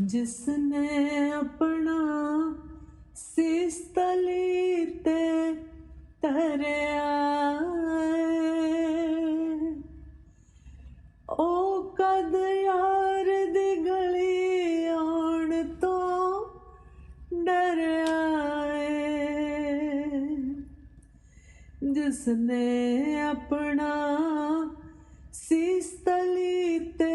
ਜਿਸਨੇ ਆਪਣਾ ਸੀਸ ਤਲੀ ਤੇ ਤਰਿਆ ਏ। ਉਹ ਕਦ ਯਾਰ ਦੀ ਗਲੀ ਆਉਣ ਤੋਂ ਡਰਿਆ ਏ। ਜਿਸਨੇ ਆਪਣਾ ਸੀਸ ਤਲੀ ਤੇ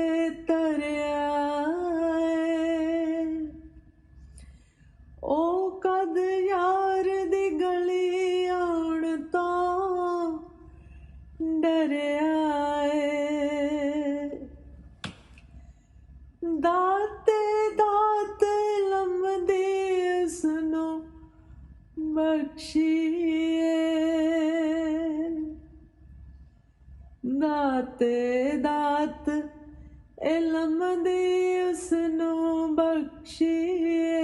ਦਾਤੇ, ਦਾਤ ਲੰਮਦੀ ਉਸ ਨੂੰ ਬਖਸ਼ੀਏ। ਦਾਤੇ, ਦਾਤ ਇਲਮ ਦੀ ਉਸ ਨੂੰ ਬਖਸ਼ੀਏ।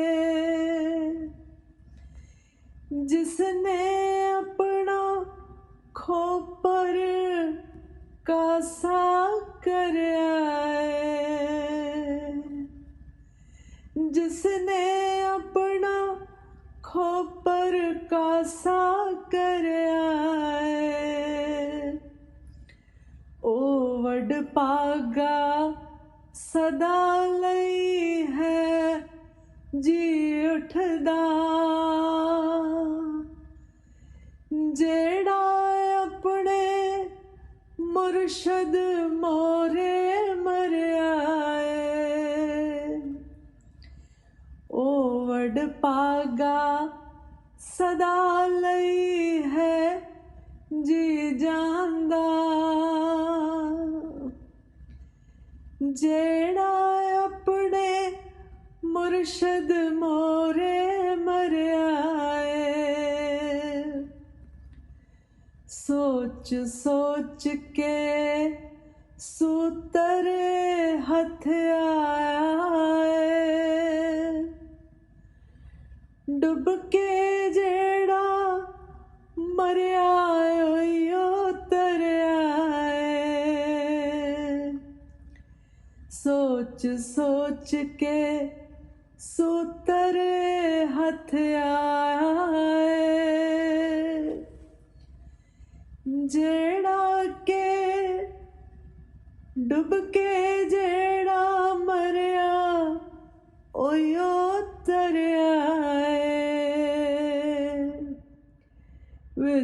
ਜਿਸਨੇ ਆਪਣਾ ਖੋਪਰ ਕਾਸਾ ਕਰਿਆ ਜਿਸਨੇ ਆਪਣਾ ਖੋਪਰ ਕਾਸਾ ਕਰਿਆ ਏ। ਉਹ ਵਡ ਪਾਗਾ ਸਦਾ ਲਈ ਹੈ ਜੀ ਉਠਦਾ ਜਿਹੜਾ ਆਪਣੇ ਮੁਰਸ਼ਦ ਮੋਰੇ ਮਰਿਆ ਏ ਉਹ ਵਡ ਪਾਗਾ ਸਦਾ ਲਈ ਹੈ ਜੀ ਜਾਂਦਾ ਜਿਹੜਾ ਆਪਣੇ ਮੁਰਸ਼ਦ ਮੋਰੇ ਮਰਿਆ ਏ ਸੋਚ ਸੋਚ ਕੇ ਸੂਤਰ ਹੱਥ ਆਇਆ ਏ। ਡੁੱਬ ਕੇ ਜਿਹੜਾ ਮਰਿਆ ਓਯੋ ਤਰਿਆ ਏ। ਸੋਚ ਸੋਚ ਕੇ ਸੂਤਰ ਹੱਥ ਆਇਆ ਜਿਹੜਾ ਕੇ ਡੁੱਬ ਕੇ ਜਿਹੜਾ ਮਰਿਆ ਓਯੋ ਤਰਿਆ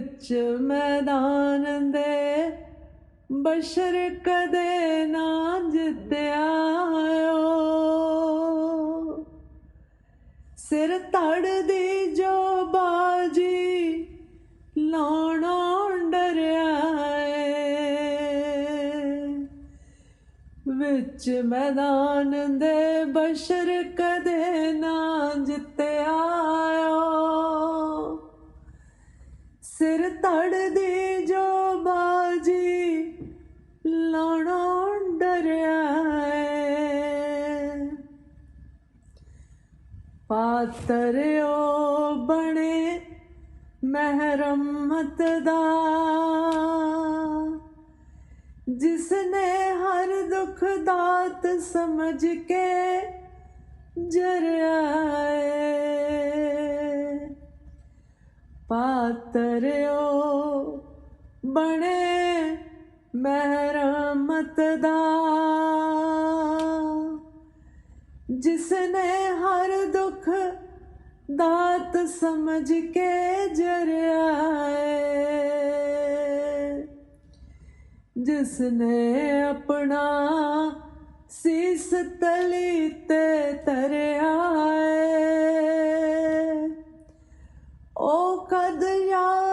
ਵਿੱਚ ਮੈਦਾਨ ਦੇ ਬਸ਼ਰ ਕਦੇ ਨਾ ਜਿੱਤਿਆ ਓ। ਸਿਰ ਧੜਦੀ ਜੋ ਬਾਜੀ ਲਾਉਣਾ ਡਰਿਆ ਵਿੱਚ ਮੈਦਾਨ ਦੇ ਬਸ਼ਰ ਕਦੇ ਨਾ ਜਿੱਤਿਆ ਓ। ਸਿਰ ਧੜਦੀ ਜੋ ਬਾਜੀ ਲਾਉਣਾ ਡਰਿਆ ਏ ਪਾਤਰਿਓ ਬਣੇ ਮਹਿਰਮਤ ਦਾ, ਜਿਸਨੇ ਹਰ ਦੁੱਖ ਦਾਤ ਸਮਝ ਕੇ ਜਰਿਆ ਪਾਤਰਿਓ, ਬਣੇ ਮਹਿਰਮਤ ਦਾ ਜਿਸਨੇ ਹਰ ਦੁੱਖ ਦਾਤ ਸਮਝ ਕੇ ਜਰਿਆ ਏ ਜਿਸਨੇ ਆਪਣਾ ਸੀਸ ਤਲੀ ਤੇ ਧਰਿਆ 卡德尔